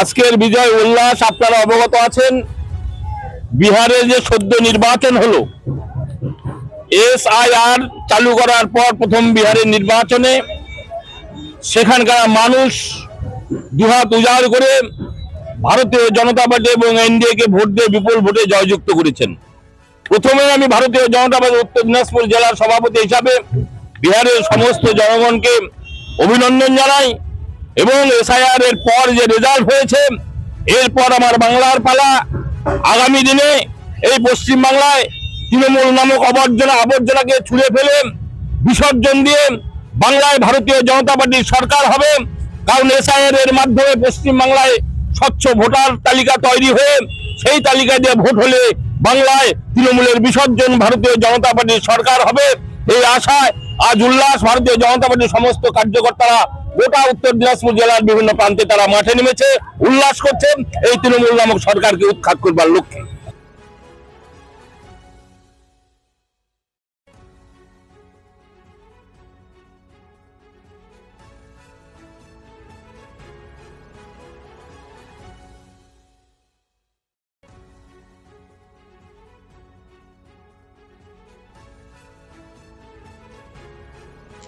আজকের বিজয় উল্লাস, আপনারা অবগত আছেন, বিহারে যে সদ্য নির্বাচন হলো এস আর চালু করার পর প্রথম বিহারের নির্বাচনে সেখানকার মানুষ দুহাত উজাড় করে ভারতীয় জনতা পার্টি এবং এনডিএ কে ভোট দিয়ে বিপুল ভোটে জয়যুক্ত করেছেন। প্রথমে আমি ভারতীয় জনতা পার্টি উত্তর দিনাজপুর জেলার সভাপতি হিসাবে বিহারের সমস্ত জনগণকে অভিনন্দন জানাই। এবং এসআইআর এর পর যে রেজাল্ট হয়েছে, এরপর আমার বাংলার পালা। আগামী দিনে এই পশ্চিম বাংলায় তৃণমূল নামক আবর্জনা আবর্জনাকে ছুঁড়ে ফেলে বিসর্জন দিয়ে বাংলায় ভারতীয় জনতা পার্টির সরকার হবে, কারণ এসআইআর এর মাধ্যমে পশ্চিম বাংলায় স্বচ্ছ ভোটার তালিকা তৈরি হয়ে সেই তালিকা দিয়ে ভোট হলে বাংলায় তৃণমূলের বিসর্জন ভারতীয় জনতা পার্টির সরকার হবে, এই আশায় আজ উল্লাস ভারতীয় জনতা পার্টির সমস্ত কার্যকর্তারা গোটা উত্তর দিনাজপুর জেলার বিভিন্ন প্রান্তে তারা মাঠে নেমেছে, উল্লাস করছেন। এই তৃণমূল নামক সরকারকে উৎখাত করবার লক্ষ্যে।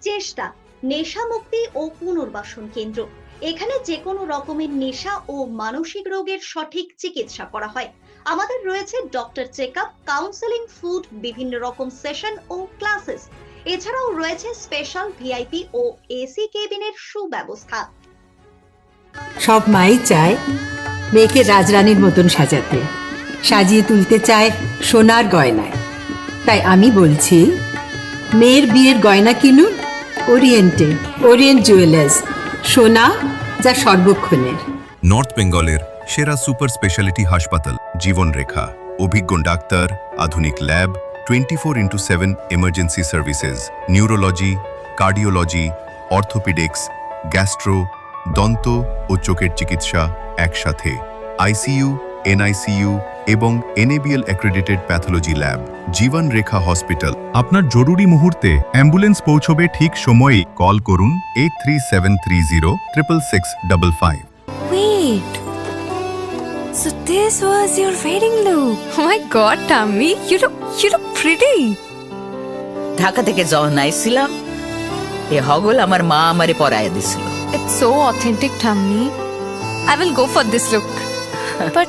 চেষ্টা, নেশা মুক্তি ও পুনর্বাসন কেন্দ্র। এখানে যে কোনো রকমের নেশা ও মানসিক রোগের সঠিক চিকিৎসা করা হয়। আমাদের রয়েছে doctor check up counselling, food, বিভিন্ন রকম সেশন ও ক্লাসেস। এছাড়াও রয়েছে স্পেশাল ভিআইপি ও এসি কেবিনের সুব্যবস্থা। সব মাই চায় মেয়েকে রাজরানীর মতন সাজাতে। সাজিয়ে তুলতে চায় সোনার গয়নায়। তাই আমি বলছি, মেয়ের বিয়ের গয়না কিনুন ওরিয়েন্টে ওরিয়েন্ট জুয়েলার্স সোনা যা সর্বক্ষণের। নর্থ বেঙ্গলের সেরা সুপার স্পেশালিটি হাসপাতাল জীবনরেখা অভিজ্ঞ ডাক্তার, আধুনিক lab twenty four into seven emergency services neurology cardiology orthopaedics gastro দন্ত ও চোখের চিকিৎসা একসাথে। আইসিইউ এনআইসিইউ এবং NABL accredited pathology lab Jiban Rekha hospital আপনার জরুরি মুহূর্তে অ্যাম্বুলেন্স পৌঁছবে ঠিক সময়েই কল করুন eight three seven three zero triple six double five Wait. So this was your wedding look. Oh my god, Tammy, you look you look pretty. Dhaka থেকে যখন আইছিলাম এ হগল আমার মা আমারে পরায় দিছিল It's so authentic, Tammy. I will go for this look. but